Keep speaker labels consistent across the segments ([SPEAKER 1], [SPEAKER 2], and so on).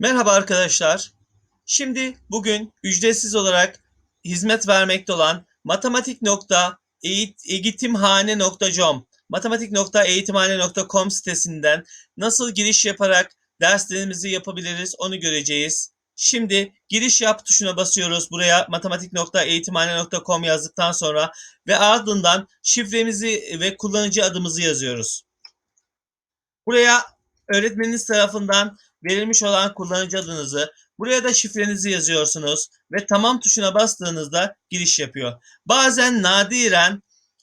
[SPEAKER 1] Merhaba arkadaşlar. Şimdi bugün ücretsiz olarak hizmet vermekte olan matematik.eğitimhane.com matematik.eğitimhane.com sitesinden nasıl giriş yaparak derslerimizi yapabiliriz onu göreceğiz. Şimdi giriş yap tuşuna basıyoruz. Buraya matematik.eğitimhane.com yazdıktan sonra ve ardından şifremizi ve kullanıcı adımızı yazıyoruz. Buraya öğretmeniniz tarafından verilmiş olan kullanıcı adınızı, buraya da şifrenizi yazıyorsunuz ve tamam tuşuna bastığınızda giriş yapıyor. Bazen nadiren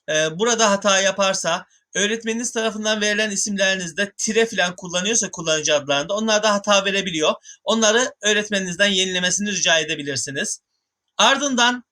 [SPEAKER 1] e, burada hata yaparsa öğretmeniniz tarafından verilen isimlerinizde tire falan kullanıyorsa kullanıcı adlarında onlar da hata verebiliyor. Onları öğretmeninizden yenilemesini rica edebilirsiniz. Ardından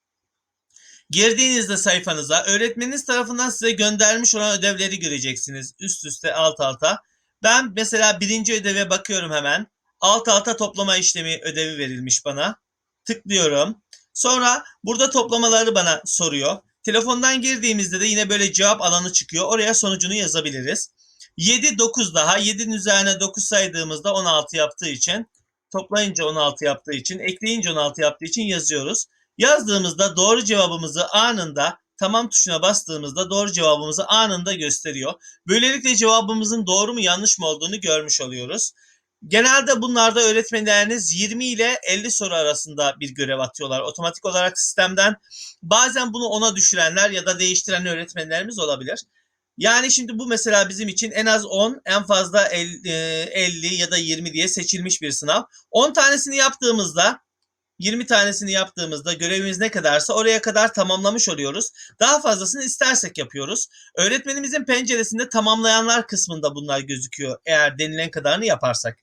[SPEAKER 1] girdiğinizde sayfanıza öğretmeniniz tarafından size göndermiş olan ödevleri göreceksiniz üst üste alt alta. Ben mesela birinci ödeve bakıyorum hemen. Alt alta toplama işlemi ödevi verilmiş bana. Tıklıyorum. Sonra burada toplamaları bana soruyor. Telefondan girdiğimizde de yine böyle cevap alanı çıkıyor. Oraya sonucunu yazabiliriz. 7 9 daha. 7'nin üzerine 9 saydığımızda 16 yaptığı için toplayınca 16 yaptığı için ekleyince 16 yaptığı için yazıyoruz. Yazdığımızda doğru cevabımızı anında tamam tuşuna bastığımızda doğru cevabımızı anında gösteriyor. Böylelikle cevabımızın doğru mu yanlış mı olduğunu görmüş oluyoruz. Genelde bunlarda öğretmenleriniz 20 ile 50 soru arasında bir görev atıyorlar otomatik olarak sistemden. Bazen bunu ona düşürenler ya da değiştiren öğretmenlerimiz olabilir. Yani şimdi bu mesela bizim için en az 10, en fazla 50, 50 ya da 20 diye seçilmiş bir sınav. 10 tanesini yaptığımızda 20 tanesini yaptığımızda görevimiz ne kadarsa oraya kadar tamamlamış oluyoruz. Daha fazlasını istersek yapıyoruz. Öğretmenimizin penceresinde tamamlayanlar kısmında bunlar gözüküyor eğer denilen kadarını yaparsak.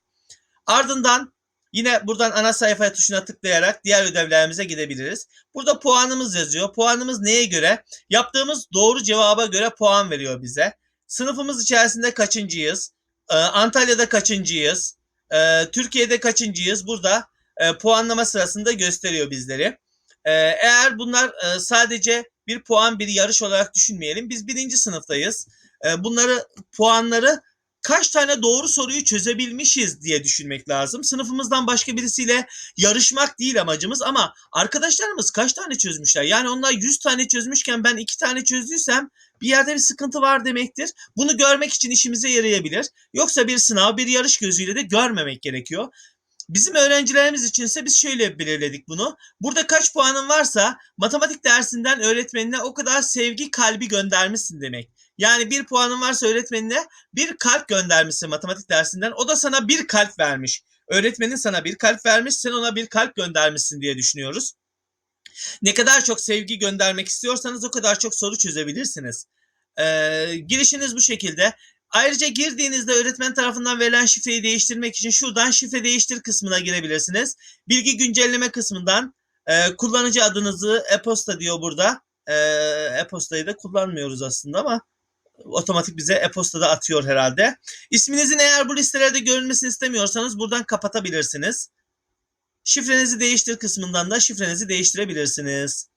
[SPEAKER 1] Ardından yine buradan ana sayfaya tuşuna tıklayarak diğer ödevlerimize gidebiliriz. Burada puanımız yazıyor. Puanımız neye göre? Yaptığımız doğru cevaba göre puan veriyor bize. Sınıfımız içerisinde kaçıncıyız? Ee, Antalya'da kaçıncıyız? Ee, Türkiye'de kaçıncıyız? Burada e, puanlama sırasında gösteriyor bizleri. E, eğer bunlar e, sadece bir puan bir yarış olarak düşünmeyelim. Biz birinci sınıftayız. E, bunları puanları kaç tane doğru soruyu çözebilmişiz diye düşünmek lazım. Sınıfımızdan başka birisiyle yarışmak değil amacımız ama arkadaşlarımız kaç tane çözmüşler? Yani onlar 100 tane çözmüşken ben 2 tane çözdüysem bir yerde bir sıkıntı var demektir. Bunu görmek için işimize yarayabilir. Yoksa bir sınav, bir yarış gözüyle de görmemek gerekiyor. Bizim öğrencilerimiz içinse biz şöyle belirledik bunu. Burada kaç puanın varsa matematik dersinden öğretmenine o kadar sevgi kalbi göndermişsin demek. Yani bir puanın varsa öğretmenine bir kalp göndermişsin matematik dersinden. O da sana bir kalp vermiş. Öğretmenin sana bir kalp vermiş, sen ona bir kalp göndermişsin diye düşünüyoruz. Ne kadar çok sevgi göndermek istiyorsanız o kadar çok soru çözebilirsiniz. Ee, girişiniz bu şekilde. Ayrıca girdiğinizde öğretmen tarafından verilen şifreyi değiştirmek için şuradan şifre değiştir kısmına girebilirsiniz. Bilgi güncelleme kısmından e, kullanıcı adınızı e-posta diyor burada. E, e-postayı da kullanmıyoruz aslında ama otomatik bize e-postada atıyor herhalde. İsminizin eğer bu listelerde görünmesini istemiyorsanız buradan kapatabilirsiniz. Şifrenizi değiştir kısmından da şifrenizi değiştirebilirsiniz.